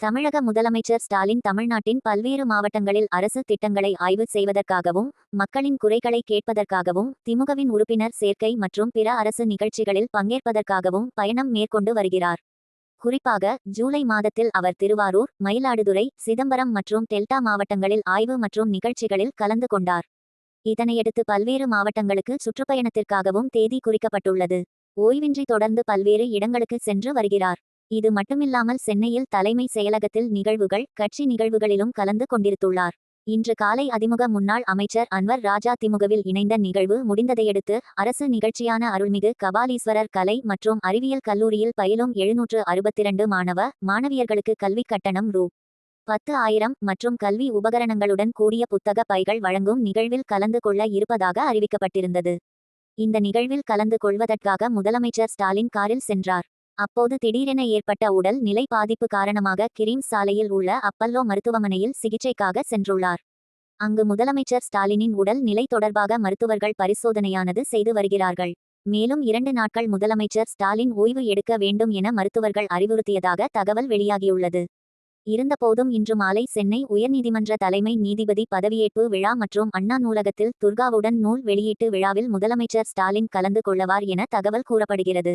தமிழக முதலமைச்சர் ஸ்டாலின் தமிழ்நாட்டின் பல்வேறு மாவட்டங்களில் அரசு திட்டங்களை ஆய்வு செய்வதற்காகவும் மக்களின் குறைகளை கேட்பதற்காகவும் திமுகவின் உறுப்பினர் சேர்க்கை மற்றும் பிற அரசு நிகழ்ச்சிகளில் பங்கேற்பதற்காகவும் பயணம் மேற்கொண்டு வருகிறார். குறிப்பாக ஜூலை மாதத்தில் அவர் திருவாரூர் மயிலாடுதுறை சிதம்பரம் மற்றும் டெல்டா மாவட்டங்களில் ஆய்வு மற்றும் நிகழ்ச்சிகளில் கலந்து கொண்டார். இதனையடுத்து பல்வேறு மாவட்டங்களுக்கு சுற்றுப்பயணத்திற்காகவும் தேதி குறிக்கப்பட்டுள்ளது. ஓய்வின்றி தொடர்ந்து பல்வேறு இடங்களுக்கு சென்று வருகிறார். இது மட்டுமில்லாமல் சென்னையில் தலைமை செயலகத்தில் நிகழ்வுகள் கட்சி நிகழ்வுகளிலும் கலந்து கொண்டிருத்துள்ளார். இன்று காலை அதிமுக முன்னாள் அமைச்சர் அன்வர் ராஜா திமுகவில் இணைந்த நிகழ்வு முடிந்ததையடுத்து அரசு நிகழ்ச்சியான அருள்மிகு கபாலீஸ்வரர் கலை மற்றும் அறிவியல் கல்லூரியில் பயிலும் எழுநூற்று அறுபத்திரண்டு மாணவ மாணவியர்களுக்கு கல்விக் கட்டணம் ரூ. பத்து ஆயிரம் மற்றும் கல்வி உபகரணங்களுடன் கூடிய புத்தக பைகள் வழங்கும் நிகழ்வில் கலந்து கொள்ள இருப்பதாக அறிவிக்கப்பட்டிருந்தது. இந்த நிகழ்வில் கலந்து கொள்வதற்காக முதலமைச்சர் ஸ்டாலின் காரில் சென்றார். அப்போது திடீரென ஏற்பட்ட உடல் நிலை பாதிப்பு காரணமாக கிரீம் சாலையில் உள்ள அப்பல்லோ மருத்துவமனையில் சிகிச்சைக்காக சென்றுள்ளார். அங்கு முதலமைச்சர் ஸ்டாலினின் உடல் நிலை தொடர்பாக மருத்துவர்கள் பரிசோதனையானது செய்து வருகிறார்கள். மேலும் இரண்டு நாட்கள் முதலமைச்சர் ஸ்டாலின் ஓய்வு எடுக்க வேண்டும் என மருத்துவர்கள் அறிவுறுத்தியதாக தகவல் வெளியாகியுள்ளது. இருந்தபோதும் இன்று மாலை சென்னை உயர்நீதிமன்ற தலைமை நீதிபதி பதவியேற்பு விழா மற்றும் அண்ணா நூலகத்தில் துர்காவுடன் நூல் வெளியீட்டு விழாவில் முதலமைச்சர் ஸ்டாலின் கலந்து கொள்ளவார் என தகவல் கூறப்படுகிறது.